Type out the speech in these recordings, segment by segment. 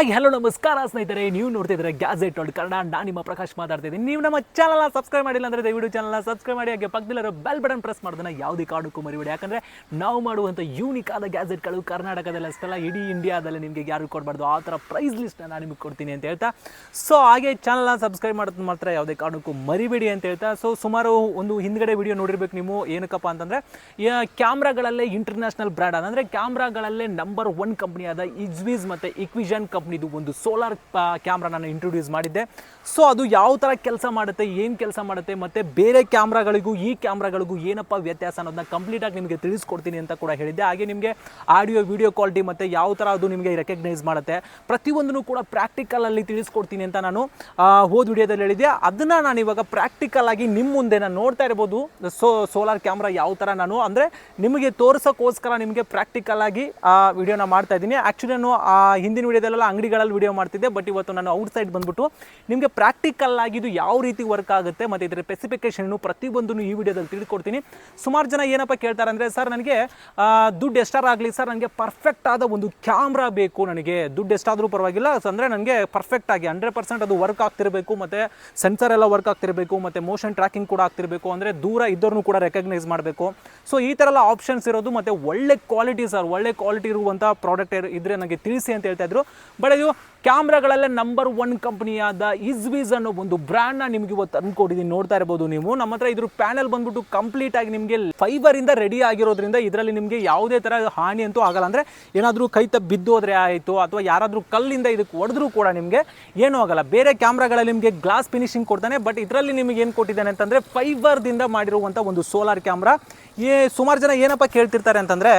Hi hello ನಮಸ್ಕಾರ ಸ್ನೇಹಿತರೆ, ನೀವು ನೋಡ್ತಿದ್ರೆ ಗ್ಯಾಜೆಟ್ ವರ್ಲ್ಡ್ ಕನ್ನಡ. ನಾನು ನಿಮ್ಮ ಪ್ರಕಾಶ್ ಮಾತಾಡ್ತಾ ಇದ್ದೀನಿ. ನೀವು ನಮ್ಮ ಚಾನಲ್ನ ಸಬ್ಸ್ಕ್ರೈಬ್ ಮಾಡಿಲ್ಲ ಅಂದರೆ ದಯವಿಟ್ಟು ಚಾನಲ್ನ ಸಬ್ಸ್ಕ್ರೈಬ್ ಮಾಡಿ. ಹಾಗೆ ಪಕ್ಕದಲ್ಲಿರೋ ಬೆಲ್ ಬಟನ್ ಪ್ರೆಸ್ ಮಾಡೋದನ್ನ ಯಾವುದೇ ಕಾರಣಕ್ಕೂ ಮರಿಬೇಡಿ. ಯಾಕಂದರೆ ನಾವು ಮಾಡುವಂಥ ಯೂನಿಕ್ ಆದ ಗ್ಯಾಜೆಟ್ಗಳು ಕರ್ನಾಟಕದಲ್ಲಿ ಅಷ್ಟೆಲ್ಲ, ಇಡೀ ಇಂಡಿಯಾದಲ್ಲಿ ನಿಮಗೆ ಯಾರು ಕೊಡಬಾರ್ದು, ಆ ಥರ ಪ್ರೈಸ್ ಲಿಸ್ಟ್ನ ನಾನು ನಿಮಗೆ ಕೊಡ್ತೀನಿ ಅಂತ ಹೇಳ್ತಾ. ಸೊ ಹಾಗೆ ಚಾನಲ್ನ ಸಬ್ಸ್ಕ್ರೈಬ್ ಮಾಡೋದು ಮಾತ್ರ ಯಾವುದೇ ಕಾರಣಕ್ಕೂ ಮರಿಬೇಡಿ ಅಂತ ಹೇಳ್ತಾ. ಸೊ ಸುಮಾರು ಒಂದು ಹಿಂದ್ಗಡೆ ವಿಡಿಯೋ ನೋಡಿರ್ಬೇಕು ನೀವು. ಏನಕ್ಕಪ್ಪ ಅಂತಂದರೆ ಕ್ಯಾಮ್ರಾಗಳಲ್ಲೇ ಇಂಟರ್ನ್ಯಾಷನಲ್ ಬ್ರ್ಯಾಂಡ್ ಅಂದರೆ ಕ್ಯಾಮ್ರಾಗಳಲ್ಲೇ ನಂಬರ್ ಒನ್ ಕಂಪ್ನಿಯಾದ ಇಜ್ವೀಸ್ ಮತ್ತು ಇಕ್ವಿಷನ್ ಕಂಪ್ನಿದು ಒಂದು ಸೋಲಾರ್ ಕ್ಯಾಮ್ರಾ ನಾನು ಇಂಟ್ರೊಡ್ಯೂಸ್ ಮಾಡಿದ್ದೆ. ಸೊ ಅದು ಯಾವ ಥರ ಕೆಲಸ ಮಾಡುತ್ತೆ, ಏನು ಕೆಲಸ ಮಾಡುತ್ತೆ, ಮತ್ತು ಬೇರೆ ಕ್ಯಾಮ್ರಾಗಳಿಗೂ, ಈ ಕ್ಯಾಮ್ರಾಗಳಿಗೂ ಏನಪ್ಪ ವ್ಯತ್ಯಾಸ ಅನ್ನೋದನ್ನ ಕಂಪ್ಲೀಟಾಗಿ ನಿಮಗೆ ತಿಳಿಸ್ಕೊಡ್ತೀನಿ ಅಂತ ಕೂಡ ಹೇಳಿದ್ದೆ. ಹಾಗೆ ನಿಮಗೆ ಆಡಿಯೋ ವಿಡಿಯೋ ಕ್ವಾಲಿಟಿ ಮತ್ತು ಯಾವ ಥರ ಅದು ನಿಮಗೆ ರೆಕಗ್ನೈಸ್ ಮಾಡುತ್ತೆ, ಪ್ರತಿಯೊಂದನ್ನು ಕೂಡ ಪ್ರಾಕ್ಟಿಕಲಲ್ಲಿ ತಿಳಿಸ್ಕೊಡ್ತೀನಿ ಅಂತ ನಾನು ಹೋದ ವಿಡಿಯೋದಲ್ಲಿ ಹೇಳಿದ್ದೆ. ಅದನ್ನು ನಾನು ಇವಾಗ ಪ್ರಾಕ್ಟಿಕಲ್ ಆಗಿ ನಿಮ್ಮ ಮುಂದೆ ನಾನು ನೋಡ್ತಾ ಇರ್ಬೋದು. ಸೋ ಸೋಲಾರ್ ಕ್ಯಾಮ್ರಾ ಯಾವ ಥರ ನಾನು, ಅಂದರೆ ನಿಮಗೆ ತೋರಿಸೋಕ್ಕೋಸ್ಕರ ನಿಮಗೆ ಪ್ರಾಕ್ಟಿಕಲ್ ಆಗಿ, ಆ, ವಿಡಿಯೋನ ಮಾಡ್ತಾ ಇದ್ದೀನಿ. ಆ್ಯಕ್ಚುಲಿ ನಾನು ಹಿಂದಿನ ವಿಡಿಯೋದಲ್ಲೆಲ್ಲ ಅಂಗಡಿಗಳಲ್ಲಿ ವಿಡಿಯೋ ಮಾಡ್ತಿದ್ದೆ ಬಟ್ ಇವತ್ತು ನಾನು ಔಟ್ಸೈಡ್ ಬಂದ್ಬಿಟ್ಟು ನಿಮಗೆ ಪ್ರಾಕ್ಟಿಕಲ್ ಆಗಿದ್ದು ಯಾವ ರೀತಿ ವರ್ಕ್ ಆಗುತ್ತೆ ಮತ್ತು ಇದರ ಸ್ಪೆಸಿಫಿಕೇಶನ್ ಪ್ರತಿಯೊಂದನ್ನು ಈ ವಿಡಿಯೋದಲ್ಲಿ ತಿಳ್ಕೊಡ್ತೀನಿ ಸುಮಾರು ಜನ ಏನಪ್ಪ ಕೇಳ್ತಾರೆ ಅಂದರೆ ಸರ್ ನನಗೆ ದುಡ್ಡು ಎಷ್ಟಾರು ಆಗಲಿ ಸರ್ ನನಗೆ ಪರ್ಫೆಕ್ಟ್ ಆದ ಒಂದು ಕ್ಯಾಮ್ರಾ ಬೇಕು ನನಗೆ. ದುಡ್ಡು ಎಷ್ಟಾದರೂ ಪರವಾಗಿಲ್ಲ ಅಂದರೆ ನನಗೆ ಪರ್ಫೆಕ್ಟ್ ಆಗಿ ಹಂಡ್ರೆಡ್ ಪರ್ಸೆಂಟ್ ಅದು ವರ್ಕ್ ಆಗ್ತಿರಬೇಕು, ಮತ್ತು ಸೆನ್ಸರ್ ಎಲ್ಲ ವರ್ಕ್ ಆಗ್ತಿರಬೇಕು, ಮತ್ತು ಮೋಷನ್ ಟ್ರ್ಯಾಕಿಂಗ್ ಕೂಡ ಆಗ್ತಿರಬೇಕು, ಅಂದರೆ ದೂರ ಇದ್ದವ್ರನ್ನೂ ಕೂಡ ರೆಕಗ್ನೈಸ್ ಮಾಡಬೇಕು. ಸೊ ಈ ಥರ ಎಲ್ಲ ಆಪ್ಷನ್ಸ್ ಇರೋದು, ಮತ್ತು ಒಳ್ಳೆ ಕ್ವಾಲಿಟಿ ಸರ್ ಒಳ್ಳೆ ಕ್ವಾಲಿಟಿ ಇರುವಂಥ ಪ್ರಾಡಕ್ಟ್ ಇದ್ರೆ ನನಗೆ ತಿಳಿಸಿ ಅಂತ ಹೇಳ್ತಾ ಇದ್ರು. ಬಟ್ ಇದು ಕ್ಯಾಮ್ರಾಗಳಲ್ಲೇ ನಂಬರ್ ಒನ್ ಕಂಪ್ನಿಯಾದ ಇಸ್ವೀಸ್ ಅನ್ನೋ ಒಂದು ಬ್ರ್ಯಾಂಡ್ನ ನಿಮ್ಗೆ ಇವತ್ತು ತಂದ್ಕೊಟ್ಟಿದ್ದೀನಿ ನೋಡ್ತಾ ಇರ್ಬೋದು ನೀವು. ನಮ್ಮ ಹತ್ರ ಇದ್ರ ಪ್ಯಾನೆಲ್ ಬಂದ್ಬಿಟ್ಟು ಕಂಪ್ಲೀಟ್ ಆಗಿ ನಿಮಗೆ ಫೈಬರ್ ಇಂದ ರೆಡಿ ಆಗಿರೋದ್ರಿಂದ ಇದರಲ್ಲಿ ನಿಮಗೆ ಯಾವುದೇ ಥರ ಹಾನಿ ಅಂತೂ ಆಗಲ್ಲ. ಅಂದರೆ ಏನಾದರೂ ಕೈ ಬಿದ್ದೋದ್ರೆ ಆಯಿತು, ಅಥವಾ ಯಾರಾದರೂ ಕಲ್ಲಿಂದ ಇದಕ್ಕೆ ಹೊಡೆದ್ರೂ ಕೂಡ ನಿಮಗೆ ಏನೂ ಆಗಲ್ಲ. ಬೇರೆ ಕ್ಯಾಮ್ರಾಗಳಲ್ಲಿ ನಿಮಗೆ ಗ್ಲಾಸ್ ಫಿನಿಶಿಂಗ್ ಕೊಡ್ತಾನೆ ಬಟ್ ಇದರಲ್ಲಿ ನಿಮಗೆ ಏನು ಕೊಟ್ಟಿದ್ದಾನೆ ಅಂತಂದರೆ ಫೈಬರ್ದಿಂದ ಮಾಡಿರುವಂಥ ಒಂದು ಸೋಲಾರ್ ಕ್ಯಾಮ್ರಾ ಏ ಸುಮಾರು ಜನ ಏನಪ್ಪ ಕೇಳ್ತಿರ್ತಾರೆ ಅಂತಂದರೆ,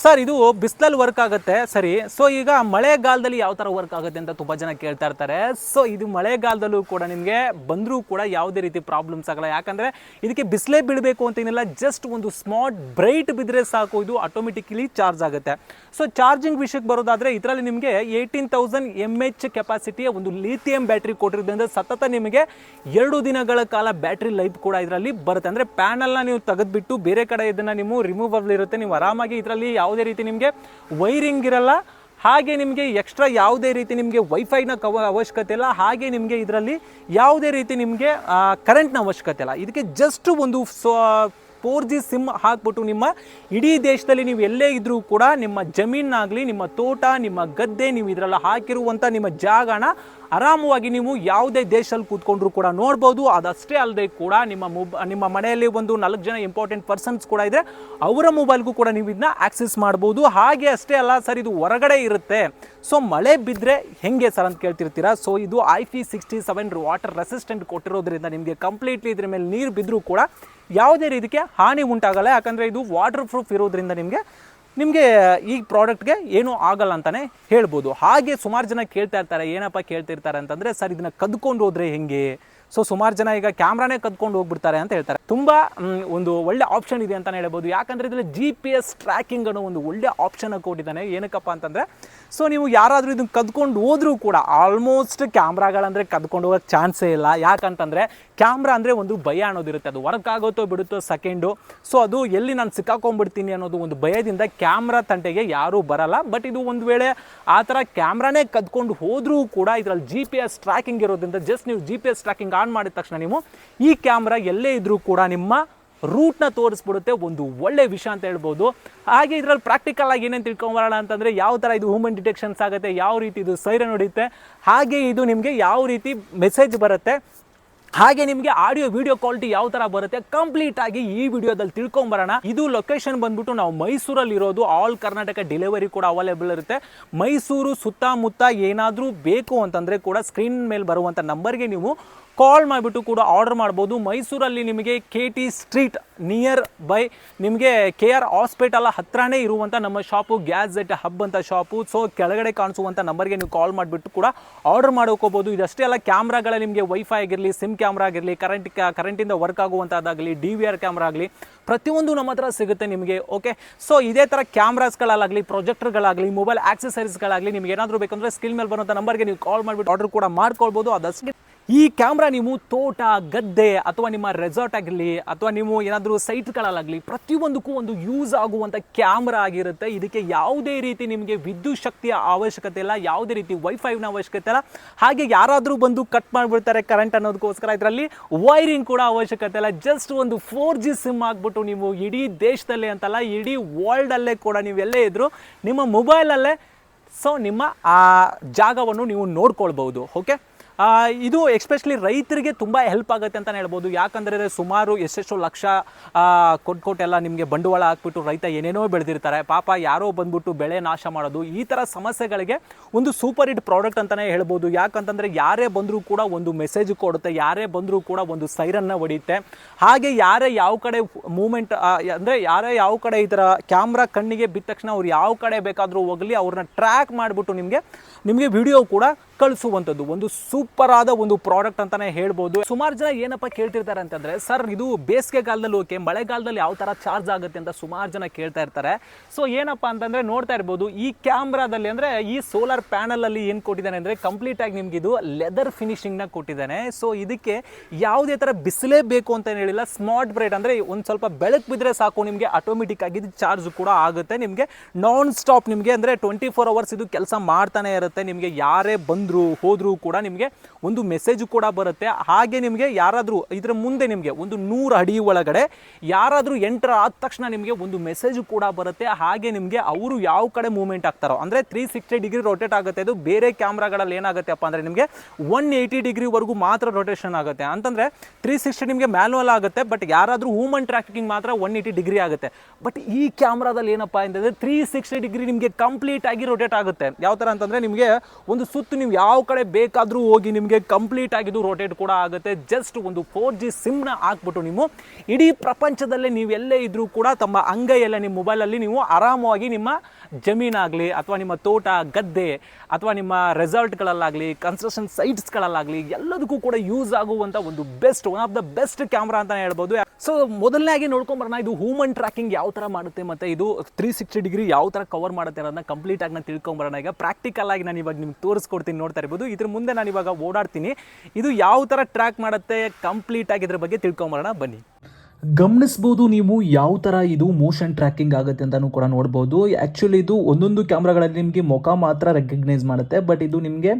ಸರ್, ಇದು ಬಿಸ್ಲಲ್ಲಿ ವರ್ಕ್ ಆಗುತ್ತೆ. ಸರಿ ಸೊ ಈಗ ಮಳೆಗಾಲದಲ್ಲಿ ಯಾವ ಥರ ವರ್ಕ್ ಆಗುತ್ತೆ? ಅಂತ ತುಂಬ ಜನ ಕೇಳ್ತಾ ಇರ್ತಾರೆ. ಸೊ ಇದು ಮಳೆಗಾಲದಲ್ಲೂ ಕೂಡ ನಿಮಗೆ ಬಂದರೂ ಕೂಡ ಯಾವುದೇ ರೀತಿ ಪ್ರಾಬ್ಲಮ್ಸ್ ಆಗಲ್ಲ. ಯಾಕಂದರೆ ಇದಕ್ಕೆ ಬಿಸಿಲೇ ಬೀಳಬೇಕು ಅಂತೇನಿಲ್ಲ ಜಸ್ಟ್ ಒಂದು ಸ್ಮಾರ್ಟ್ ಬ್ರೈಟ್ ಬಿದ್ದರೆ ಸಾಕು. ಇದು ಆಟೋಮೆಟಿಕಲಿ ಚಾರ್ಜ್ ಆಗುತ್ತೆ. ಸೊ ಚಾರ್ಜಿಂಗ್ ವಿಷಯಕ್ಕೆ ಬರೋದಾದರೆ ಇದರಲ್ಲಿ ನಿಮಗೆ ಏಯ್ಟೀನ್ ತೌಸಂಡ್ ಎಂ ಎಚ್ ಕೆಪಾಸಿಟಿಯ ಒಂದು ಲಿಥಿಯಂ ಬ್ಯಾಟ್ರಿ ಕೊಟ್ಟಿರೋದ್ರಿಂದ ಸತತ ನಿಮಗೆ ಎರಡು ದಿನಗಳ ಕಾಲ ಬ್ಯಾಟ್ರಿ ಲೈಫ್ ಕೂಡ ಇದರಲ್ಲಿ ಬರುತ್ತೆ. ಅಂದರೆ ಪ್ಯಾನಲ್ನ ನೀವು ತೆಗೆದುಬಿಟ್ಟು ಬೇರೆ ಕಡೆ ಇದನ್ನು ನೀವು ರಿಮೂವಬಲ್ ಇರುತ್ತೆ ನೀವು ಆರಾಮಾಗಿ ಇದರಲ್ಲಿ ಯಾವುದೇ ರೀತಿ ನಿಮಗೆ ವೈರಿಂಗ್ ಇರಲ್ಲ. ಹಾಗೆ ನಿಮಗೆ ಎಕ್ಸ್ಟ್ರಾ ಯಾವುದೇ ರೀತಿ ನಿಮಗೆ ವೈಫೈನ ಕವ ಅವಶ್ಯಕತೆ ಇಲ್ಲ, ಹಾಗೆ ನಿಮಗೆ ಇದರಲ್ಲಿ ಯಾವುದೇ ರೀತಿ ನಿಮಗೆ ಕರೆಂಟ್ನ ಅವಶ್ಯಕತೆ ಇಲ್ಲ. ಇದಕ್ಕೆ ಜಸ್ಟ್ ಒಂದು ಸೊ ಫೋರ್ ಜಿ ಸಿಮ್ ಹಾಕ್ಬಿಟ್ಟು ನಿಮ್ಮ ಇಡೀ ದೇಶದಲ್ಲಿ ನೀವು ಎಲ್ಲೇ ಇದ್ದರೂ ಕೂಡ ನಿಮ್ಮ ಜಮೀನಾಗಲಿ, ನಿಮ್ಮ ತೋಟ, ನಿಮ್ಮ ಗದ್ದೆ ನೀವು ಇದರಲ್ಲಿ ಹಾಕಿರುವಂಥ ನಿಮ್ಮ ಜಾಗನ ಆರಾಮವಾಗಿ ನೀವು ಯಾವುದೇ ದೇಶದಲ್ಲಿ ಕೂತ್ಕೊಂಡ್ರು ಕೂಡ ನೋಡ್ಬೋದು. ಅದಷ್ಟೇ ಅಲ್ಲದೆ ಕೂಡ ನಿಮ್ಮ ಮೊಬ್, ನಿಮ್ಮ ಮನೆಯಲ್ಲಿ ಒಂದು ನಾಲ್ಕು ಜನ ಇಂಪಾರ್ಟೆಂಟ್ ಪರ್ಸನ್ಸ್ ಕೂಡ ಇದ್ದರೆ ಅವರ ಮೊಬೈಲ್ಗೂ ಕೂಡ ನೀವು ಇದನ್ನ ಆಕ್ಸೆಸ್ ಮಾಡ್ಬೋದು. ಹಾಗೆ ಅಷ್ಟೇ ಅಲ್ಲ ಸರ್ ಇದು ಹೊರಗಡೆ ಇರುತ್ತೆ. ಸೊ ಮಳೆ ಬಿದ್ದರೆ ಹೆಂಗೆ ಸರ್ ಅಂತ ಕೇಳ್ತಿರ್ತೀರಾ? ಸೊ ಇದು I P sixty seven water resistant ಕೊಟ್ಟಿರೋದ್ರಿಂದ ನಿಮಗೆ ಕಂಪ್ಲೀಟ್ಲಿ ಇದ್ರ ಮೇಲೆ ನೀರು ಬಿದ್ದರೂ ಕೂಡ ಯಾವುದೇ ರೀತಿಗೆ ಹಾನಿ ಉಂಟಾಗಲ್ಲ. ಯಾಕಂದರೆ ಇದು ವಾಟರ್ ಪ್ರೂಫ್ ಇರೋದ್ರಿಂದ ನಿಮಗೆ ನಿಮಗೆ ಈ ಪ್ರಾಡಕ್ಟ್ಗೆ ಏನೂ ಆಗಲ್ಲ ಅಂತಲೇ ಹೇಳ್ಬೋದು. ಹಾಗೆ ಸುಮಾರು ಜನ ಕೇಳ್ತಾ ಇರ್ತಾರೆ, ಏನಪ್ಪ ಕೇಳ್ತಿರ್ತಾರೆ ಅಂತಂದರೆ, ಸರ್, ಇದನ್ನು ಕದ್ಕೊಂಡು ಹೋದರೆ ಹೆಂಗೆ? ಸೊ ಸುಮಾರು ಜನ ಈಗ ಕ್ಯಾಮ್ರಾನೇ ಕದ್ಕೊಂಡು ಹೋಗ್ಬಿಡ್ತಾರೆ ಅಂತ ಹೇಳ್ತಾರೆ. ತುಂಬ ಒಂದು ಒಳ್ಳೆ ಆಪ್ಷನ್ ಇದೆ ಅಂತಲೇ ಹೇಳ್ಬೋದು. ಯಾಕಂದರೆ ಇದರಲ್ಲಿ ಜಿ ಪಿ ಎಸ್ ಟ್ರ್ಯಾಕಿಂಗ್ ಅನ್ನೋ ಒಂದು ಒಳ್ಳೆ ಆಪ್ಷನ್ ಕೊಟ್ಟಿದ್ದಾನೆ. ಏನಕ್ಕಪ್ಪ ಅಂತಂದರೆ ಸೊ ನೀವು ಯಾರಾದರೂ ಇದನ್ನು ಕದ್ಕೊಂಡು ಹೋದರೂ ಕೂಡ ಆಲ್ಮೋಸ್ಟ್ ಕ್ಯಾಮ್ರಾಗಳಂದರೆ ಕದ್ಕೊಂಡು ಹೋಗೋಕೆ ಚಾನ್ಸೇ ಇಲ್ಲ. ಯಾಕಂತಂದರೆ, ಕ್ಯಾಮ್ರಾ ಅಂದರೆ ಒಂದು ಭಯ ಅನ್ನೋದಿರುತ್ತೆ. ಅದು ವರ್ಕ್ ಆಗುತ್ತೋ ಬಿಡುತ್ತೋ ಸೆಕೆಂಡು ಸೊ ಅದು ಎಲ್ಲಿ ನಾನು ಸಿಕ್ಕಾಕೊಂಡ್ಬಿಡ್ತೀನಿ ಅನ್ನೋದು ಒಂದು ಭಯದಿಂದ ಕ್ಯಾಮ್ರಾ ತಂಟೆಗೆ ಯಾರೂ ಬರಲ್ಲ. ಬಟ್ ಇದು ಒಂದು ವೇಳೆ ಆ ಥರ ಕ್ಯಾಮ್ರಾನೇ ಕದ್ಕೊಂಡು ಹೋದರೂ ಕೂಡ ಇದರಲ್ಲಿ ಜಿ ಪಿ ಎಸ್ ಟ್ರ್ಯಾಕಿಂಗ್ ಇರೋದ್ರಿಂದ ಜಸ್ಟ್ ನೀವು G P S tracking on ಮಾಡಿದ ತಕ್ಷಣ ನೀವು ಈ ಕ್ಯಾಮ್ರಾ ಎಲ್ಲೇ ಇದ್ದರೂ ಕೂಡ ನಿಮ್ಮ ರೂಟ್ನ ತೋರಿಸ್ಬಿಡುತ್ತೆ, ಒಂದು ಒಳ್ಳೆ ವಿಷಯ ಅಂತ ಹೇಳ್ಬೋದು. ಹಾಗೆ ಇದರಲ್ಲಿ ಪ್ರಾಕ್ಟಿಕಲ್ ಆಗಿ ಏನೇನು ತಿಳ್ಕೊಂಬರೋಣ ಅಂತಂದರೆ ಯಾವ ಥರ ಇದು ಹ್ಯೂಮನ್ ಡಿಟೆಕ್ಷನ್ಸ್ ಆಗುತ್ತೆ, ಯಾವ ರೀತಿ ಇದು ಸೈರನ್ ಹೊಡಿಯುತ್ತೆ, ಹಾಗೆ ಇದು ನಿಮಗೆ ಯಾವ ರೀತಿ ಮೆಸೇಜ್ ಬರುತ್ತೆ, ಹಾಗೆ ನಿಮಗೆ ಆಡಿಯೋ ವಿಡಿಯೋ ಕ್ವಾಲಿಟಿ ಯಾವ ತರ ಬರುತ್ತೆ ಕಂಪ್ಲೀಟ್ ಆಗಿ ಈ ವಿಡಿಯೋದಲ್ಲಿ ತಿಳ್ಕೊಂಬರೋಣ ಇದು ಲೊಕೇಶನ್ ಬಂದ್ಬಿಟ್ಟು ನಾವು ಮೈಸೂರಲ್ಲಿ ಇರೋದು ಆಲ್ ಕರ್ನಾಟಕ ಡೆಲಿವರಿ ಕೂಡ ಅವೈಲೇಬಲ್ ಇರುತ್ತೆ. ಮೈಸೂರು ಸುತ್ತಮುತ್ತ ಏನಾದರೂ ಬೇಕು ಅಂತಂದ್ರೆ ಕೂಡ ಸ್ಕ್ರೀನ್ ಮೇಲೆ ಬರುವಂಥ ನಂಬರ್ಗೆ ನೀವು ಕಾಲ್ ಮಾಡಿಬಿಟ್ಟು ಕೂಡ ಆರ್ಡರ್ ಮಾಡ್ಬೋದು. ಮೈಸೂರಲ್ಲಿ ನಿಮಗೆ K T street near by ನಿಮಗೆ ಕೆ ಆರ್ ಹಾಸ್ಪಿಟಲ್ ಹತ್ರನೇ ಇರುವಂಥ ನಮ್ಮ ಶಾಪು ಗ್ಯಾಜೆಟ್ ಹಬ್ ಅಂತ ಶಾಪು. ಸೊ ಕೆಳಗಡೆ ಕಾಣಿಸುವಂಥ ನಂಬರ್ಗೆ ನೀವು ಕಾಲ್ ಮಾಡಿಬಿಟ್ಟು ಕೂಡ ಆರ್ಡರ್ ಮಾಡ್ಕೋಬೋದು. ಇದಷ್ಟೇ ಅಲ್ಲ, ಕ್ಯಾಮ್ರಾಗಳ ನಿಮಗೆ ವೈಫೈ ಆಗಿರಲಿ ಸಿಮ್ ಕ್ಯಾಮ್ರಾ ಆಗಿರಲಿ ಕರೆಂಟ್ ಕರೆಂಟಿಂದ ವರ್ಕ್ ಆಗುವಂಥದ್ದಾಗಲಿ ಡಿ ವಿ ಆರ್ ಕ್ಯಾಮ್ರಾ ಆಗಲಿ, ಪ್ರತಿಯೊಂದು ನಮ್ಮ ಹತ್ರ ಸಿಗುತ್ತೆ ನಿಮಗೆ ಓಕೆ ಸೊ ಇದೇ ಥರ ಕ್ಯಾಮ್ರಾಸ್ಗಳಾಗಲಿ ಪ್ರೊಜೆಕ್ಟರ್ಗಳಾಗಲಿ ಮೊಬೈಲ್ ಆಕ್ಸೆಸರೀಸ್ಗಳಾಗಲಿ ನಿಮಗೆ ಏನಾದರೂ ಬೇಕಂದ್ರೆ ಸ್ಕಿಲ್ ಮೇಲೆ ಬರುವಂಥ ನಂಬರ್ಗೆ ನೀವು ಕಾಲ್ ಮಾಡಿಬಿಟ್ಟು ಆರ್ಡರ್ ಕೂಡ ಮಾಡ್ಕೊಳ್ಬೋದು. ಅದಷ್ಟೇ. ಈ ಕ್ಯಾಮ್ರಾ ನೀವು ತೋಟ, ಗದ್ದೆ ಅಥವಾ ನಿಮ್ಮ ರೆಸಾರ್ಟ್ ಆಗಿರಲಿ ಅಥವಾ ನೀವು ಏನಾದರೂ ಸೈಟ್ಗಳಲ್ಲಾಗಲಿ ಪ್ರತಿಯೊಂದಕ್ಕೂ ಒಂದು ಯೂಸ್ ಆಗುವಂಥ ಕ್ಯಾಮ್ರಾ ಆಗಿರುತ್ತೆ. ಇದಕ್ಕೆ ಯಾವುದೇ ರೀತಿ ನಿಮಗೆ ವಿದ್ಯುತ್ ಶಕ್ತಿಯ ಅವಶ್ಯಕತೆ ಇಲ್ಲ, ಯಾವುದೇ ರೀತಿ ವೈಫೈನ ಅವಶ್ಯಕತೆ ಇಲ್ಲ. ಹಾಗೆ ಯಾರಾದರೂ ಬಂದು ಕಟ್ ಮಾಡಿಬಿಡ್ತಾರೆ ಕರೆಂಟ್ ಅನ್ನೋದಕ್ಕೋಸ್ಕರ ಇದರಲ್ಲಿ ವೈರಿಂಗ್ ಕೂಡ ಅವಶ್ಯಕತೆ ಇಲ್ಲ. ಜಸ್ಟ್ ಒಂದು ಫೋರ್ ಜಿ ಸಿಮ್ ಆಗಿಬಿಟ್ಟು ನೀವು ಇಡೀ ದೇಶದಲ್ಲೇ ಅಂತಲ್ಲ, ಇಡೀ ವರ್ಲ್ಡಲ್ಲೇ ಕೂಡ ನೀವು ಎಲ್ಲೇ ಇದ್ದರೂ ನಿಮ್ಮ ಮೊಬೈಲಲ್ಲೇ ಸೊ ನಿಮ್ಮ ಆ ಜಾಗವನ್ನು ನೀವು ನೋಡ್ಕೊಳ್ಬಹುದು. ಓಕೆ ಇದು ಎಸ್ಪೆಷಲಿ ರೈತರಿಗೆ ತುಂಬ ಹೆಲ್ಪ್ ಆಗುತ್ತೆ ಅಂತಲೇ ಹೇಳ್ಬೋದು. ಯಾಕಂದರೆ ಸುಮಾರು ಎಷ್ಟೆಷ್ಟು ಲಕ್ಷ ಕೊಟ್ಟು ಕೊಟ್ಟೆಲ್ಲ ನಿಮಗೆ ಬಂಡವಾಳ ಹಾಕ್ಬಿಟ್ಟು ರೈತ ಏನೇನೋ ಬೆಳೆದಿರ್ತಾರೆ. ಪಾಪ ಯಾರೋ ಬಂದ್ಬಿಟ್ಟು ಬೆಳೆ ನಾಶ ಮಾಡೋದು ಈ ಥರ ಸಮಸ್ಯೆಗಳಿಗೆ ಒಂದು ಸೂಪರ್ ಹಿಟ್ ಪ್ರಾಡಕ್ಟ್ ಅಂತಲೇ ಹೇಳ್ಬೋದು. ಯಾಕಂತಂದರೆ ಯಾರೇ ಬಂದರೂ ಕೂಡ ಒಂದು ಮೆಸೇಜ್ ಕೊಡುತ್ತೆ, ಯಾರೇ ಬಂದರೂ ಕೂಡ ಒಂದು ಸೈರನ್ನ ಹೊಡೆಯುತ್ತೆ. ಹಾಗೆ ಯಾರೇ ಯಾವ ಕಡೆ ಮೂಮೆಂಟ್ ಅಂದರೆ ಯಾರೇ ಯಾವ ಕಡೆ ಈ ಥರ ಕ್ಯಾಮ್ರಾ ಕಣ್ಣಿಗೆ ಬಿದ್ದ ತಕ್ಷಣ ಅವ್ರು ಯಾವ ಕಡೆ ಬೇಕಾದರೂ ಹೋಗಲಿ, ಅವ್ರನ್ನ ಟ್ರ್ಯಾಕ್ ಮಾಡಿಬಿಟ್ಟು ನಿಮಗೆ ನಿಮಗೆ ವಿಡಿಯೋ ಕೂಡ ಕಳಿಸುವಂಥದ್ದು, ಒಂದು ಸೂಪರ್ ಆದ ಒಂದು ಪ್ರಾಡಕ್ಟ್ ಅಂತಾನೆ ಹೇಳ್ಬೋದು. ಸುಮಾರು ಜನ ಏನಪ್ಪ ಕೇಳ್ತಿರ್ತಾರೆ ಅಂತಂದ್ರೆ, ಸರ್, ಇದು ಬೇಸಿಗೆ ಕಾಲದಲ್ಲಿ ಓಕೆ ಮಳೆಗಾಲದಲ್ಲಿ ಯಾವ ತರ ಚಾರ್ಜ್ ಆಗುತ್ತೆ ಅಂತ ಸುಮಾರು ಜನ ಕೇಳ್ತಾ ಇರ್ತಾರೆ. ಸೊ ಏನಪ್ಪ ಅಂತಂದ್ರೆ ನೋಡ್ತಾ ಇರ್ಬೋದು, ಈ ಕ್ಯಾಮ್ರಾದಲ್ಲಿ ಅಂದ್ರೆ, ಈ ಸೋಲಾರ್ ಪ್ಯಾನಲ್ ಅಲ್ಲಿ ಏನ್ ಕೊಟ್ಟಿದ್ದಾನೆ ಅಂದ್ರೆ ಕಂಪ್ಲೀಟ್ ಆಗಿ ನಿಮ್ಗೆ ಇದು ಲೆದರ್ ಫಿನಿಶಿಂಗ್ನ ಕೊಟ್ಟಿದ್ದಾನೆ. ಸೊ ಇದಕ್ಕೆ ಯಾವುದೇ ತರ ಬಿಸಿಲೇ ಬೇಕು ಅಂತ ಹೇಳಿಲ್ಲ ಸ್ಮಾರ್ಟ್ ಬ್ರೈಟ್ ಅಂದ್ರೆ ಒಂದು ಸ್ವಲ್ಪ ಬೆಳಕು ಬಿದ್ರೆ ಸಾಕು, ನಿಮಗೆ ಆಟೋಮೆಟಿಕ್ ಆಗಿ ಚಾರ್ಜ್ ಕೂಡ ಆಗುತ್ತೆ. ನಿಮಗೆ ನಾನ್ ಸ್ಟಾಪ್ ನಿಮಗೆ ಅಂದ್ರೆ ಟ್ವೆಂಟಿ ಫೋರ್ ಅವರ್ಸ್ ಇದು ಕೆಲಸ ಮಾಡ್ತಾನೆ ಇರುತ್ತೆ. ನಿಮಗೆ ಯಾರೇ ಬಂದ್ರು, ಹೋದರೂ ಕೂಡ ನಿಮಗೆ ಒಂದು ಮೆಸೇಜ್ ಕೂಡ ಬರುತ್ತೆ. ಹಾಗೆ ನಿಮಗೆ ಯಾರಾದರೂ ಇದರ ಮುಂದೆ ನಿಮಗೆ ಒಂದು ನೂರು ಅಡಿ ಒಳಗಡೆ ಯಾರಾದರೂ ಎಂಟರ್ ಆದ ತಕ್ಷಣ ನಿಮಗೆ ಒಂದು ಮೆಸೇಜ್ ಕೂಡ ಬರುತ್ತೆ. ಹಾಗೆ ನಿಮಗೆ ಅವರು ಯಾವ ಕಡೆ ಮೂವ್ಮೆಂಟ್ ಆಗ್ತಾರೋ, ಅಂದರೆ ತ್ರೀ ಸಿಕ್ಸ್ಟಿ ಡಿಗ್ರಿ ರೊಟೇಟ್ ಆಗುತ್ತೆ. ಅದು ಬೇರೆ ಕ್ಯಾಮ್ರಾಗಳಲ್ಲಿ ಏನಾಗುತ್ತೆಪ್ಪ ಅಂದರೆ ನಿಮಗೆ ಒನ್ ಏಯ್ಟಿ ಡಿಗ್ರಿವರೆಗೂ ಮಾತ್ರ ರೊಟೇಷನ್ ಆಗುತ್ತೆ. ಅಂತಂದರೆ ತ್ರೀ ಸಿಕ್ಸ್ಟಿ ನಿಮಗೆ ಮ್ಯಾನುವಲ್ ಆಗುತ್ತೆ ಬಟ್ ಯಾರಾದರೂ ಹೂಮನ್ ಟ್ರ್ಯಾಕಿಂಗ್ ಮಾತ್ರ ಒನ್ ಏಯ್ಟಿ ಡಿಗ್ರಿ ಆಗುತ್ತೆ. ಬಟ್ ಈ ಕ್ಯಾಮ್ರಾದಲ್ಲಿ ಏನಪ್ಪ ಅಂತಂದರೆ ತ್ರೀ ಸಿಕ್ಸ್ಟಿ ಡಿಗ್ರಿ ನಿಮಗೆ ಕಂಪ್ಲೀಟ್ ಆಗಿ ರೊಟೇಟ್ ಆಗುತ್ತೆ. ಯಾವ ಥರ ಅಂತಂದರೆ ನಿಮಗೆ ಒಂದು ಸುತ್ತು ನೀವು ಯಾವ ಕಡೆ ಬೇಕಾದರೂ ಹೋಗಿ ನಿಮಗೆ ಕಂಪ್ಲೀಟ್ ಆಗಿದ್ದು ರೋಟೇಟ್ ಕೂಡ ಆಗುತ್ತೆ. ಜಸ್ಟ್ ಒಂದು ಫೋರ್ ಜಿ ಸಿಮ್ನ ಹಾಕ್ಬಿಟ್ಟು ನೀವು ಇಡೀ ಪ್ರಪಂಚದಲ್ಲೇ ನೀವು ಎಲ್ಲೇ ಇದ್ರೂ ಕೂಡ ತಮ್ಮ ಅಂಗೈಯಲ್ಲೇ ನಿಮ್ಮ ಮೊಬೈಲಲ್ಲಿ ನೀವು ಆರಾಮವಾಗಿ ನಿಮ್ಮ ಜಮೀನಾಗಲಿ ಅಥವಾ ನಿಮ್ಮ ತೋಟ, ಗದ್ದೆ ಅಥವಾ ನಿಮ್ಮ ರೆಸಾರ್ಟ್ಗಳಲ್ಲಾಗಲಿ ಕನ್ಸ್ಟ್ರಕ್ಷನ್ ಸೈಟ್ಸ್ಗಳಲ್ಲಾಗಲಿ ಎಲ್ಲದಕ್ಕೂ ಕೂಡ ಯೂಸ್ ಆಗುವಂಥ ಒಂದು best one of the best camera ಅಂತಲೇ ಹೇಳ್ಬೋದು. ಸೊ ಮೊದಲನೇಗೆ ನೋಡ್ಕೊಂಬರೋಣ, ಇದು ಹ್ಯೂಮನ್ ಟ್ರ್ಯಾಕಿಂಗ್ ಯಾವ ಥರ ಮಾಡುತ್ತೆ ಮತ್ತು ಇದು ತ್ರೀ ಸಿಕ್ಸ್ಟಿ ಡಿಗ್ರಿ ಯಾವ ಥರ ಕವರ್ ಮಾಡುತ್ತೆ ಅನ್ನೋದನ್ನ ಕಂಪ್ಲೀಟ್ ಆಗಿ ನಾನು ತಿಳ್ಕೊಂಬರೋಣ. ಈಗ ಪ್ರಾಕ್ಟಿಕಲ್ ಆಗಿ ನಾನು ಇವಾಗ ನಿಮ್ಗೆ ತೋರಿಸ್ಕೊಡ್ತೀನಿ ನೋಡ್ತಾ ಇರ್ಬೋದು. ಇದ್ರ ಮುಂದೆ ನಾನು ಇವಾಗ ಓಡಾಡ್ತೀನಿ. ಇದು ಯಾವ ಥರ ಟ್ರ್ಯಾಕ್ ಮಾಡುತ್ತೆ ಕಂಪ್ಲೀಟ್ ಆಗಿ ಇದ್ರ ಬಗ್ಗೆ ತಿಳ್ಕೊಂಬರೋಣ. ಬನ್ನಿ. ಗಮನಿಸ್ಬೋದು ನೀವು ಯಾವ ಥರ ಇದು ಮೋಷನ್ ಟ್ರ್ಯಾಕಿಂಗ್ ಆಗುತ್ತೆ ಅಂತಲೂ ಕೂಡ ನೋಡ್ಬೋದು. ಆ್ಯಕ್ಚುಲಿ ಇದು ಒಂದೊಂದು ಕ್ಯಾಮ್ರಾಗಳಲ್ಲಿ ನಿಮಗೆ ಮುಖ ಮಾತ್ರ ರೆಕಗ್ನೈಸ್ ಮಾಡುತ್ತೆ ಬಟ್ ಇದು ನಿಮಗೆ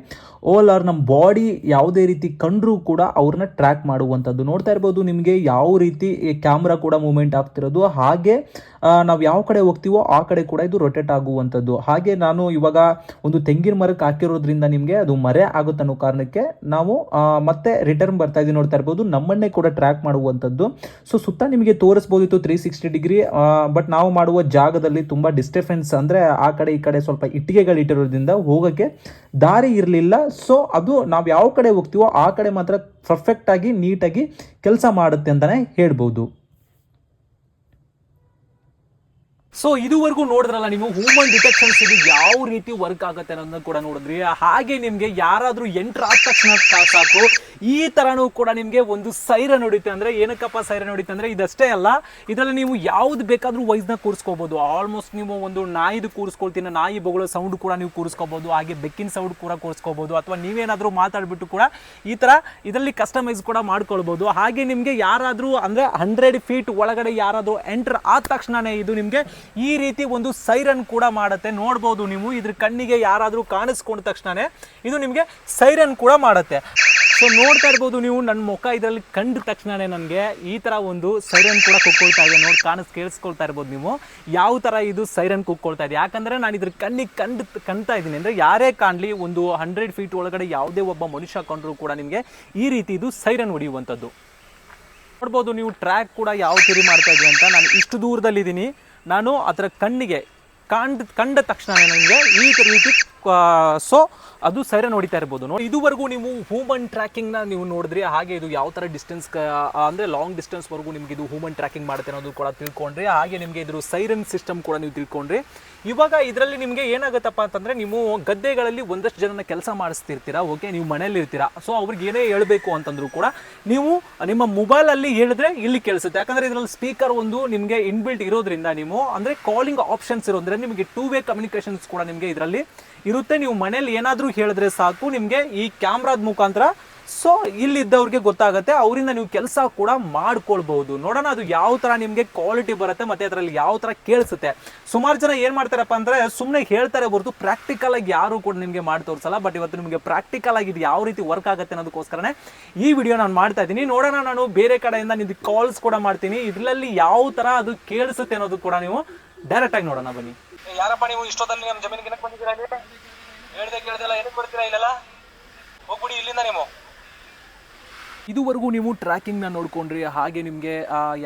ಓಲ್ ಆರ್ ನಮ್ಮ ಬಾಡಿ ಯಾವುದೇ ರೀತಿ ಕಂಡ್ರೂ ಕೂಡ ಅವ್ರನ್ನ ಟ್ರ್ಯಾಕ್ ಮಾಡುವಂಥದ್ದು. ನೋಡ್ತಾ ಇರ್ಬೋದು ನಿಮಗೆ ಯಾವ ರೀತಿ ಕ್ಯಾಮ್ರಾ ಕೂಡ ಮೂಮೆಂಟ್ ಆಗ್ತಿರೋದು. ಹಾಗೆ ನಾವು ಯಾವ ಕಡೆ ಹೋಗ್ತೀವೋ ಆ ಕಡೆ ಕೂಡ ಇದು ರೊಟೇಟ್ ಆಗುವಂಥದ್ದು. ಹಾಗೆ ನಾನು ಇವಾಗ ಒಂದು ತೆಂಗಿನ ಮರಕ್ಕೆ ಹಾಕಿರೋದ್ರಿಂದ ನಿಮಗೆ ಅದು ಮರೆ ಆಗುತ್ತೆ ಅನ್ನೋ ಕಾರಣಕ್ಕೆ ನಾವು ಮತ್ತೆ ರಿಟರ್ನ್ ಬರ್ತಾ ಇದ್ದೀವಿ ನೋಡ್ತಾ ಇರ್ಬೋದು. ನಮ್ಮನ್ನೇ ಕೂಡ ಟ್ರ್ಯಾಕ್ ಮಾಡುವಂಥದ್ದು. ಸೊ ಸುತ್ತ ನಿಮಗೆ ತೋರಿಸ್ಬೋದಿತ್ತು ತ್ರೀ ಸಿಕ್ಸ್ಟಿ ಡಿಗ್ರಿ ಬಟ್ ನಾವು ಮಾಡುವ ಜಾಗದಲ್ಲಿ ತುಂಬ ಡಿಸ್ಟರ್ಬೆನ್ಸ್ ಅಂದರೆ ಆ ಕಡೆ ಈ ಕಡೆ ಸ್ವಲ್ಪ ಇಟ್ಟಿಗೆಗಳು ಇಟ್ಟಿರೋದ್ರಿಂದ ಹೋಗೋಕ್ಕೆ ದಾರಿ ಇರಲಿಲ್ಲ. ಸೊ ಅದು ನಾವು ಯಾವ ಕಡೆ ಹೋಗ್ತೀವೋ ಆ ಕಡೆ ಮಾತ್ರ ಪರ್ಫೆಕ್ಟಾಗಿ ನೀಟಾಗಿ ಕೆಲಸ ಮಾಡುತ್ತೆ ಅಂತಲೇ ಹೇಳ್ಬೋದು. ಸೊ ಇದುವರೆಗೂ ನೋಡಿದ್ರಲ್ಲ ನೀವು ಹ್ಯೂಮನ್ ಡಿಟೆಕ್ಷನ್ಸ್ ಇದು ಯಾವ ರೀತಿ ವರ್ಕ್ ಆಗುತ್ತೆ ಅನ್ನೋದನ್ನ ಕೂಡ ನೋಡಿದ್ರಿ. ಹಾಗೆ ನಿಮ್ಗೆ ಯಾರಾದ್ರೂ ಎಂಟ್ರ್ ಆದ ತಕ್ಷಣ ಸಾಕು. ಈ ತರನೂ ಕೂಡ ನಿಮ್ಗೆ ಒಂದು ಸೈರನ್ ಹೊಡಿತೆ ಅಂದ್ರೆ ಏನಕ್ಕಪ್ಪ ಸೈರನ್ ಹೊಡಿತೆ ಅಂದ್ರೆ ಇದಷ್ಟೇ ಅಲ್ಲ, ಇದರಲ್ಲಿ ನೀವು ಯಾವ್ದು ಬೇಕಾದ್ರೂ ವೈಸ್ನ ಕೂರಿಸ್ಕೋಬಹುದು ಆಲ್ಮೋಸ್ಟ್ ನೀವು ಒಂದು ನಾಯಿದು ಕೂರಿಸ್ಕೊಳ್ತೀನಿ, ನಾಯಿ ಬೊಗಳ ಸೌಂಡ್ ಕೂಡ ನೀವು ಕೂರಿಸ್ಕೋಬಹುದು ಹಾಗೆ ಬೆಕ್ಕಿನ ಸೌಂಡ್ ಕೂಡ ಕೂರಿಸ್ಕೋಬಹುದು ಅಥವಾ ನೀವೇನಾದ್ರೂ ಮಾತಾಡ್ಬಿಟ್ಟು ಕೂಡ ಈ ತರ ಇದರಲ್ಲಿ ಕಸ್ಟಮೈಸ್ ಕೂಡ ಮಾಡ್ಕೊಳ್ಬಹುದು ಹಾಗೆ ನಿಮ್ಗೆ ಯಾರಾದ್ರೂ ಅಂದ್ರೆ ಹಂಡ್ರೆಡ್ ಫೀಟ್ ಒಳಗಡೆ ಯಾರಾದ್ರೂ ಎಂಟರ್ ಆದ ತಕ್ಷಣನೇ ಇದು ನಿಮ್ಗೆ ಈ ರೀತಿ ಒಂದು ಸೈರನ್ ಕೂಡ ಮಾಡುತ್ತೆ. ನೋಡ್ಬೋದು ನೀವು, ಇದ್ರ ಕಣ್ಣಿಗೆ ಯಾರಾದರೂ ಕಾಣಿಸ್ಕೊಂಡ ತಕ್ಷಣನೇ ಇದು ನಿಮಗೆ ಸೈರನ್ ಕೂಡ ಮಾಡುತ್ತೆ. ಸೊ ನೋಡ್ತಾ ಇರ್ಬೋದು ನೀವು ನನ್ನ ಮುಖ ಇದರಲ್ಲಿ ಕಂಡ ತಕ್ಷಣನೇ ನನಗೆ ಈ ಥರ ಒಂದು ಸೈರನ್ ಕೂಡ ಕುಕ್ಕೊಳ್ತಾ ಇದೆ. ನೋಡಿ ಕಾಣಿಸ್ ಕೇಳಿಸ್ಕೊಳ್ತಾ ಇರ್ಬೋದು ನೀವು. ಯಾವ ಥರ ಇದು ಸೈರನ್ ಕುಕ್ಕೊಳ್ತಾ ಇದೆ? ಯಾಕಂದ್ರೆ ನಾನು ಇದ್ರ ಕಣ್ಣಿಗೆ ಕಂಡು ಕಣ್ತಾ ಇದ್ದೀನಿ. ಅಂದ್ರೆ ಯಾರೇ ಕಾಣಲಿ, ಒಂದು ಹಂಡ್ರೆಡ್ ಫೀಟ್ ಒಳಗಡೆ ಯಾವುದೇ ಒಬ್ಬ ಮನುಷ್ಯ ಕಂಡರೂ ಕೂಡ ನಿಮಗೆ ಈ ರೀತಿ ಇದು ಸೈರನ್ ಹೊಡೆಯುವಂಥದ್ದು. ನೋಡ್ಬೋದು ನೀವು ಟ್ರ್ಯಾಕ್ ಕೂಡ ಯಾವ ತಿರಿ ಮಾಡ್ತಾ ಇದ್ದೀವಿ ಅಂತ ನಾನು ಇಷ್ಟು ದೂರದಲ್ಲಿದ್ದೀನಿ. ನಾನು ಅದರ ಕಣ್ಣಿಗೆ ಕಂಡ ಕಂಡ ತಕ್ಷಣ ನನಗೆ ಈ ರೀತಿ ಸೊ ಅದು ಸೈರನ್ ಹೊಡಿತಾ ಇರ್ಬೋದು. ನೋಡಿ, ಇದುವರೆಗೂ ನೀವು ಹ್ಯೂಮನ್ ಟ್ರ್ಯಾಕಿಂಗ್ನ ನೀವು ನೋಡಿದ್ರಿ ಹಾಗೆ ಇದು ಯಾವ ಥರ ಡಿಸ್ಟೆನ್ಸ್ ಅಂದರೆ ಲಾಂಗ್ ಡಿಸ್ಟೆನ್ಸ್ವರೆಗೂ ನಿಮ್ಗೆ ಇದು ಹ್ಯೂಮನ್ ಟ್ರ್ಯಾಕಿಂಗ್ ಮಾಡುತ್ತೆ ಅನ್ನೋದು ಕೂಡ ತಿಳ್ಕೊಂಡ್ರಿ, ಹಾಗೆ ನಿಮಗೆ ಇದ್ರ ಸೈರನ್ ಸಿಸ್ಟಮ್ ಕೂಡ ನೀವು ತಿಳ್ಕೊಂಡ್ರಿ, ಇವಾಗ ಇದರಲ್ಲಿ ನಿಮಗೆ ಏನಾಗುತ್ತಪ್ಪ ಅಂತಂದರೆ ನೀವು ಗದ್ದೆಗಳಲ್ಲಿ ಒಂದಷ್ಟು ಜನನ ಕೆಲಸ ಮಾಡಿಸ್ತಿರ್ತೀರಾ ಓಕೆ ನೀವು ಮನೇಲಿ ಇರ್ತೀರಾ. ಸೊ ಅವ್ರಿಗೆ ಏನೇ ಹೇಳಬೇಕು ಅಂತಂದ್ರು ಕೂಡ ನೀವು ನಿಮ್ಮ ಮೊಬೈಲಲ್ಲಿ ಹೇಳಿದ್ರೆ ಇಲ್ಲಿ ಕೇಳಿಸುತ್ತೆ. ಯಾಕಂದರೆ ಇದರಲ್ಲಿ ಸ್ಪೀಕರ್ ಒಂದು ನಿಮಗೆ ಇನ್ಬಿಲ್ಟ್ ಇರೋದ್ರಿಂದ ನೀವು, ಅಂದರೆ ಕಾಲಿಂಗ್ ಆಪ್ಷನ್ಸ್ ಇರೋದ್ರಿಂದ ನಿಮಗೆ ಟೂ ವೇ ಕಮ್ಯುನಿಕೇಷನ್ಸ್ ಕೂಡ ನಿಮಗೆ ಇದರಲ್ಲಿ ಇರುತ್ತೆ. ನೀವು ಮನೇಲಿ ಏನಾದರೂ ಹೇಳಿದ್ರೆ ಸಾಕು, ನಿಮಗೆ ಈ ಕ್ಯಾಮ್ರಾದ ಮುಖಾಂತರ. ಸೊ ಇಲ್ಲಿದ್ದವ್ರಿಗೆ ಗೊತ್ತಾಗುತ್ತೆ, ಅವರಿಂದ ನೀವು ಕೆಲಸ ಕೂಡ ಮಾಡ್ಕೊಳ್ಬಹುದು. ನೋಡೋಣ, ಅದು ಯಾವ ತರ ನಿಮಗೆ ಕ್ವಾಲಿಟಿ ಬರುತ್ತೆ, ಮತ್ತೆ ಅದರಲ್ಲಿ ಯಾವ ತರ ಕೇಳಿಸುತ್ತೆ. ಸುಮಾರು ಜನ ಏನ್ ಮಾಡ್ತಾರಪ್ಪ ಅಂದ್ರೆ ಸುಮ್ಮನೆ ಹೇಳ್ತಾರೆ ಬರ್ತು ಪ್ರಾಕ್ಟಿಕಲ್ ಆಗಿ ಯಾರು ಕೂಡ ನಿಮಗೆ ಮಾಡಿ ತೋರಿಸಲ್ಲ ಬಟ್ ಇವತ್ತು ನಿಮಗೆ ಪ್ರಾಕ್ಟಿಕಲ್ ಆಗಿ ಇದು ಯಾವ ರೀತಿ ವರ್ಕ್ ಆಗುತ್ತೆ ಅನ್ನೋದಕ್ಕೋಸ್ಕರನೇ ಈ ವಿಡಿಯೋ ನಾನು ಮಾಡ್ತಾ ಇದ್ದೀನಿ. ನೋಡೋಣ, ನಾನು ಬೇರೆ ಕಡೆಯಿಂದ ನಿಮ್ಗೆ ಕಾಲ್ಸ್ ಕೂಡ ಮಾಡ್ತೀನಿ. ಇದರಲ್ಲಿ ಯಾವ ತರ ಅದು ಕೇಳಿಸುತ್ತೆ ಅನ್ನೋದು ಕೂಡ ನೀವು ಡೈರೆಕ್ಟ್ ಆಗಿ ನೋಡೋಣ, ಬನ್ನಿ. ಯಾರಪ್ಪ ನೀವು ಇಷ್ಟೊತ್ತಲ್ಲಿ ನಮ್ಮ ಜಮೀನಿಗೆ ಬಂದಿದ್ದೀರಾ ಹೇಳ್ದೆ ಕೇಳ್ದೆಲ್ಲ ಏನಕ್ಕೆ ಬರ್ತೀರಾ ಇಲ್ಲೆಲ್ಲ? ಹೋಗ್ಬಿಡಿ ಇಲ್ಲಿಂದ ನೀವು. ಇದುವರೆಗೂ ನೀವು ಟ್ರ್ಯಾಕಿಂಗ್ನ ನೋಡ್ಕೊಂಡ್ರಿ, ಹಾಗೆ ನಿಮಗೆ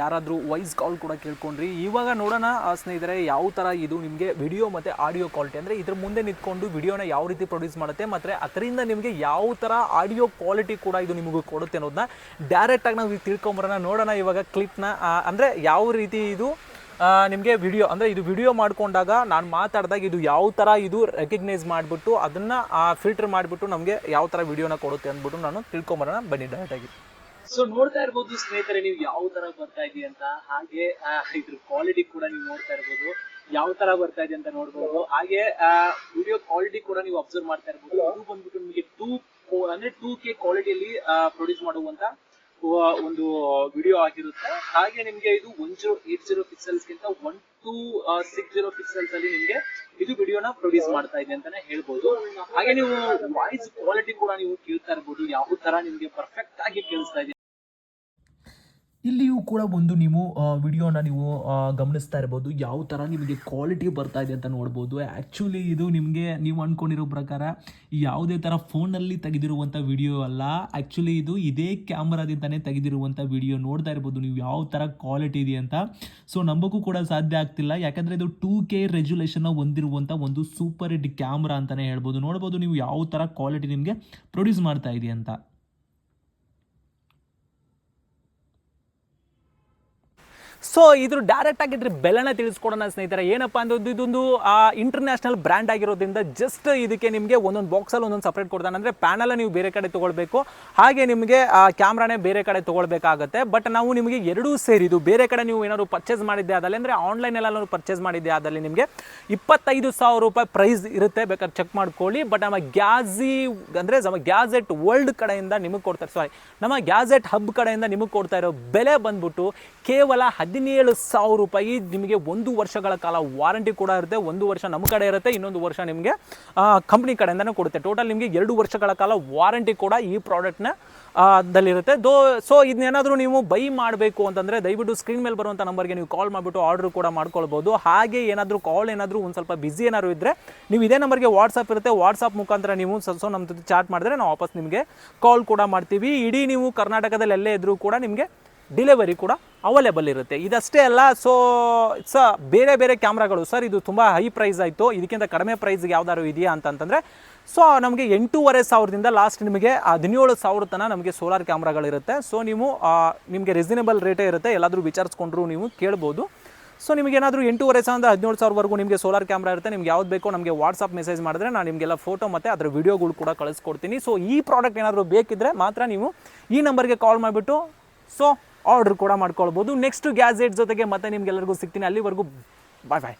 ಯಾರಾದರೂ ವಾಯ್ಸ್ ಕಾಲ್ ಕೂಡ ಕೇಳ್ಕೊಂಡ್ರಿ. ಇವಾಗ ನೋಡೋಣ ಸ್ನೇಹಿತರೆ, ಯಾವ ಥರ ಇದು ನಿಮಗೆ ವಿಡಿಯೋ ಮತ್ತು ಆಡಿಯೋ ಕ್ವಾಲಿಟಿ ಅಂದರೆ ಇದ್ರ ಮುಂದೆ ನಿಂತ್ಕೊಂಡು ವಿಡಿಯೋನ ಯಾವ ರೀತಿ ಪ್ರೊಡ್ಯೂಸ್ ಮಾಡುತ್ತೆ, ಮತ್ತು ಅದರಿಂದ ನಿಮಗೆ ಯಾವ ಥರ ಆಡಿಯೋ ಕ್ವಾಲಿಟಿ ಕೂಡ ಇದು ನಿಮಗೆ ಕೊಡುತ್ತೆ ಅನ್ನೋದನ್ನ ಡೈರೆಕ್ಟಾಗಿ ನಾವು ತಿಳ್ಕೊಂಬರೋಣ. ನೋಡೋಣ ಇವಾಗ ಕ್ಲಿಪ್ನ ಅಂದರೆ ಯಾವ ರೀತಿ ಇದು ನಿಮಗೆ ವಿಡಿಯೋ ಅಂದರೆ ಇದು ವಿಡಿಯೋ ಮಾಡ್ಕೊಂಡಾಗ ನಾನು ಮಾತಾಡಿದಾಗ ಇದು ಯಾವ ಥರ ಇದು ರೆಕಗ್ನೈಸ್ ಮಾಡಿಬಿಟ್ಟು ಅದನ್ನು ಫಿಲ್ಟರ್ ಮಾಡಿಬಿಟ್ಟು ನಮಗೆ ಯಾವ ಥರ ವಿಡಿಯೋನ ಕೊಡುತ್ತೆ ಅಂದ್ಬಿಟ್ಟು ನಾನು ತಿಳ್ಕೊಂಬರೋಣ. ಬನ್ನಿ ಡೈರೆಕ್ಟಾಗಿ ಸೊ ನೋಡ್ತಾ ಇರ್ಬೋದು ಸ್ನೇಹಿತರೆ ನೀವು ಯಾವ ತರ ಬರ್ತಾ ಇದೆಯಾ ಅಂತ ಹಾಗೆ ಆ, ಇದ್ರ ಕ್ವಾಲಿಟಿ ಕೂಡ ನೀವು ನೋಡ್ತಾ ಇರ್ಬೋದು. ಯಾವ ತರ ಬರ್ತಾ ಇದೆ ಅಂತ ನೋಡ್ಬೋದು. ಹಾಗೆ ವಿಡಿಯೋ ಕ್ವಾಲಿಟಿ ಕೂಡ ನೀವು ಅಬ್ಸರ್ವ್ ಮಾಡ್ತಾ ಇರ್ಬೋದು. ಅದು ಬಂದ್ಬಿಟ್ಟು ನಿಮಗೆ ಟೂ ಅಂದ್ರೆ ಟೂ ಕೆ ಕ್ವಾಲಿಟಿಯಲ್ಲಿ ಪ್ರೊಡ್ಯೂಸ್ ಮಾಡುವಂತ ಒಂದು ವಿಡಿಯೋ ಆಗಿರುತ್ತೆ. ಹಾಗೆ ನಿಮ್ಗೆ ಇದು one zero eight zero pixels ಗಿಂತ one two six zero pixels ಅಲ್ಲಿ ನಿಮ್ಗೆ ಇದು ವಿಡಿಯೋನ ಪ್ರೊಡ್ಯೂಸ್ ಮಾಡ್ತಾ ಇದೆ ಅಂತಾನೆ ಹೇಳ್ಬೋದು. ಹಾಗೆ ನೀವು ವಾಯ್ಸ್ ಕ್ವಾಲಿಟಿ ಕೂಡ ನೀವು ಕೇಳ್ತಾ ಇರ್ಬೋದು. ಯಾವ ತರ ನಿಮ್ಗೆ ಪರ್ಫೆಕ್ಟ್ ಆಗಿ ಕೇಳಿಸ್ತಾ ಇದೆ ಇಲ್ಲಿಯೂ ಕೂಡ ಒಂದು ನೀವು ವಿಡಿಯೋನ ನೀವು ಗಮನಿಸ್ತಾ ಇರ್ಬೋದು. ಯಾವ ಥರ ನಿಮಗೆ ಕ್ವಾಲಿಟಿ ಬರ್ತಾ ಇದೆ ಅಂತ ನೋಡ್ಬೋದು. ಆ್ಯಕ್ಚುಲಿ ಇದು ನಿಮಗೆ, ನೀವು ಅಂದ್ಕೊಂಡಿರೋ ಪ್ರಕಾರ ಯಾವುದೇ ಥರ ಫೋನಲ್ಲಿ ತೆಗೆದಿರುವಂಥ ವಿಡಿಯೋ ಅಲ್ಲ. ಆ್ಯಕ್ಚುಲಿ ಇದು ಇದೇ ಕ್ಯಾಮ್ರಾದಿಂದನೇ ತೆಗೆದಿರುವಂಥ ವಿಡಿಯೋ ನೋಡ್ತಾ ಇರ್ಬೋದು ನೀವು ಯಾವ ಥರ ಕ್ವಾಲಿಟಿ ಇದೆ ಅಂತ. ಸೊ ನಂಬಕ್ಕೂ ಕೂಡ ಸಾಧ್ಯ ಆಗ್ತಿಲ್ಲ. ಯಾಕಂದರೆ ಇದು ಟೂ ಕೆ ರೆಜುಲೇಷನ್ನ ಹೊಂದಿರುವಂಥ ಒಂದು ಸೂಪರ್ ಹಿಟ್ ಕ್ಯಾಮ್ರಾ ಅಂತಲೇ ಹೇಳ್ಬೋದು. ನೋಡ್ಬೋದು ನೀವು ಯಾವ ಥರ ಕ್ವಾಲಿಟಿ ನಿಮಗೆ ಪ್ರೊಡ್ಯೂಸ್ ಮಾಡ್ತಾ ಇದೆ ಅಂತ ಸೊ ಇದ್ರ ಡೈರೆಕ್ಟ್ ಆಗಿದ್ರೆ ಬೆಲೆನ ತಿಳಿಸ್ಕೊಡೋಣ ಸ್ನೇಹಿತರೆ. ಏನಪ್ಪಾ ಅಂದ್ರೆ ಇದೊಂದು ಇಂಟರ್ನ್ಯಾಷನಲ್ ಬ್ರ್ಯಾಂಡ್ ಆಗಿರೋದ್ರಿಂದ ಜಸ್ಟ್ ಇದಕ್ಕೆ ನಿಮಗೆ ಒಂದೊಂದು ಬಾಕ್ಸಲ್ಲಿ ಒಂದೊಂದು ಸಪ್ರೇಟ್ ಕೊಡ್ತಾನೆ. ಅಂದರೆ ಪ್ಯಾನಲ್ ನೀವು ಬೇರೆ ಕಡೆ ತೊಗೊಳ್ಬೇಕು. ಹಾಗೆ ನಿಮಗೆ ಕ್ಯಾಮ್ರಾನೇ ಬೇರೆ ಕಡೆ ತೊಗೊಳ್ಬೇಕಾಗತ್ತೆ. ಬಟ್ ನಾವು ನಿಮಗೆ ಎರಡೂ ಸೇರಿದು ಬೇರೆ ಕಡೆ ನೀವು ಏನಾದ್ರು ಪರ್ಚೇಸ್ ಮಾಡಿದ್ದೆ ಆದಲ್ಲಿ, ಅಂದರೆ ಆನ್ಲೈನೆಲ್ಲ ಪರ್ಚೇಸ್ ಮಾಡಿದ್ದೆ ಆದಲ್ಲಿ ನಿಮಗೆ ಇಪ್ಪತ್ತೈದು ಸಾವಿರ ರೂಪಾಯಿ ಪ್ರೈಸ್ ಇರುತ್ತೆ. ಬೇಕಾದ್ರೆ ಚೆಕ್ ಮಾಡ್ಕೊಳ್ಳಿ. ಬಟ್ ನಮ್ಮ ಗ್ಯಾಜಿ ಅಂದರೆ ನಮ್ಮ ಗ್ಯಾಜೆಟ್ ವರ್ಲ್ಡ್ ಕಡೆಯಿಂದ ನಿಮಗೆ ಕೊಡ್ತಾರೆ. ಸಾರಿ ನಮ್ಮ ಗ್ಯಾಜೆಟ್ ಹಬ್ ಕಡೆಯಿಂದ ನಿಮಗೆ ಕೊಡ್ತಾ ಇರೋ ಬೆಲೆ ಬಂದ್ಬಿಟ್ಟು ಕೇವಲ ಹದಿನೇಳು ಸಾವಿರ ರೂಪಾಯಿ ನಿಮಗೆ ಒಂದು ವರ್ಷಗಳ ಕಾಲ ವಾರಂಟಿ ಕೂಡ ಇರುತ್ತೆ. ಒಂದು ವರ್ಷ ನಮ್ಮ ಕಡೆ ಇರುತ್ತೆ, ಇನ್ನೊಂದು ವರ್ಷ ನಿಮಗೆ ಕಂಪ್ನಿ ಕಡೆಯಿಂದನೇ ಕೊಡುತ್ತೆ. ಟೋಟಲ್ ನಿಮಗೆ ಎರಡು ವರ್ಷಗಳ ಕಾಲ ವಾರಂಟಿ ಕೂಡ ಈ ಪ್ರಾಡಕ್ಟ್ನ ದಲ್ಲಿರುತ್ತೆ. ದೋ ಸೊ ಇದನ್ನೇನಾದರೂ ನೀವು ಬೈ ಮಾಡಬೇಕು ಅಂತಂದರೆ ದಯವಿಟ್ಟು ಸ್ಕ್ರೀನ್ ಮೇಲೆ ಬರುವಂಥ ನಂಬರ್ಗೆ ನೀವು ಕಾಲ್ ಮಾಡಿಬಿಟ್ಟು ಆರ್ಡ್ರ್ ಕೂಡ ಮಾಡ್ಕೊಳ್ಬೋದು. ಹಾಗೆ ಏನಾದರೂ ಕಾಲ್ ಏನಾದರೂ ಒಂದು ಸ್ವಲ್ಪ ಬಿಸಿ ಏನಾದರೂ ಇದ್ದರೆ ನೀವು ಇದೇ ನಂಬರ್ಗೆ ವಾಟ್ಸಪ್ ಇರುತ್ತೆ. ವಾಟ್ಸಪ್ ಮುಖಾಂತರ ನೀವು ಸೊ ನಮ್ಮ ಜೊತೆ ಚಾಟ್ ಮಾಡಿದ್ರೆ ನಾವು ವಾಪಸ್ ನಿಮಗೆ ಕಾಲ್ ಕೂಡ ಮಾಡ್ತೀವಿ. ಇಡೀ ನೀವು ಕರ್ನಾಟಕದಲ್ಲಿ ಎಲ್ಲೇ ಇದ್ದರೂ ಕೂಡ ನಿಮಗೆ ಡಿಲಿವರಿ ಕೂಡ ಅವೈಲೇಬಲ್ ಇರುತ್ತೆ. ಇದಷ್ಟೇ ಅಲ್ಲ ಸೊ ಸ, ಬೇರೆ ಬೇರೆ ಕ್ಯಾಮ್ರಾಗಳು. ಸರ್ ಇದು ತುಂಬ ಹೈ ಪ್ರೈಸ್ ಆಯಿತು. ಇದಕ್ಕಿಂತ ಕಡಿಮೆ ಪ್ರೈಸ್ಗೆ ಯಾವ್ದಾದ್ರು ಇದೆಯಾ ಅಂತಂತಂದರೆ ಸೊ ನಮಗೆ ಎಂಟೂವರೆ ಸಾವಿರದಿಂದ ಲಾಸ್ಟ್ ನಿಮಗೆ ಹದಿನೇಳು ಸಾವಿರ ತನಕ ನಮಗೆ ಸೋಲಾರ್ ಕ್ಯಾಮ್ರಾಗಳಿರುತ್ತೆ ಸೊ ನೀವು ನಿಮಗೆ ರೀಸನೇಬಲ್ ರೇಟೇ ಇರುತ್ತೆ. ಎಲ್ಲಾದರೂ ವಿಚಾರಿಸ್ಕೊಂಡ್ರು ನೀವು ಕೇಳ್ಬೋದು. ಸೊ ನಿಮಗೆ ಏನಾದರೂ ಎಂಟೂವರೆ ಸಾವಿರದ ಹದಿನೇಳು ಸಾವಿರವರೆಗೂ ನಿಮಗೆ ಸೋಲಾರ್ ಕ್ಯಾಮ್ರಾ ಇರುತ್ತೆ. ನಿಮ್ಗೆ ಯಾವ್ದು ಬೇಕೋ ನಮಗೆ ವಾಟ್ಸಪ್ ಮೆಸೇಜ್ ಮಾಡಿದ್ರೆ ನಾನು ನಿಮಗೆಲ್ಲ ಫೋಟೋ ಮತ್ತು ಅದರ ವಿಡಿಯೋಗಳು ಕೂಡ ಕಳಿಸ್ಕೊಡ್ತೀನಿ. ಸೊ ಈ ಪ್ರಾಡಕ್ಟ್ ಏನಾದರೂ ಬೇಕಿದ್ದರೆ ಮಾತ್ರ ನೀವು ಈ ನಂಬರ್ಗೆ ಕಾಲ್ ಮಾಡಿಬಿಟ್ಟು ಸೊ ಆರ್ಡ್ರ್ ಕೂಡ ಮಾಡ್ಕೊಳ್ಬೋದು. ನೆಕ್ಸ್ಟ್ ಗ್ಯಾಜೆಟ್ ಜೊತೆಗೆ ಮತ್ತೆ ನಿಮ್ಗೆಲ್ಲರಿಗೂ ಸಿಗ್ತೀನಿ. ಅಲ್ಲಿವರೆಗೂ ಬಾಯ್ ಬಾಯ್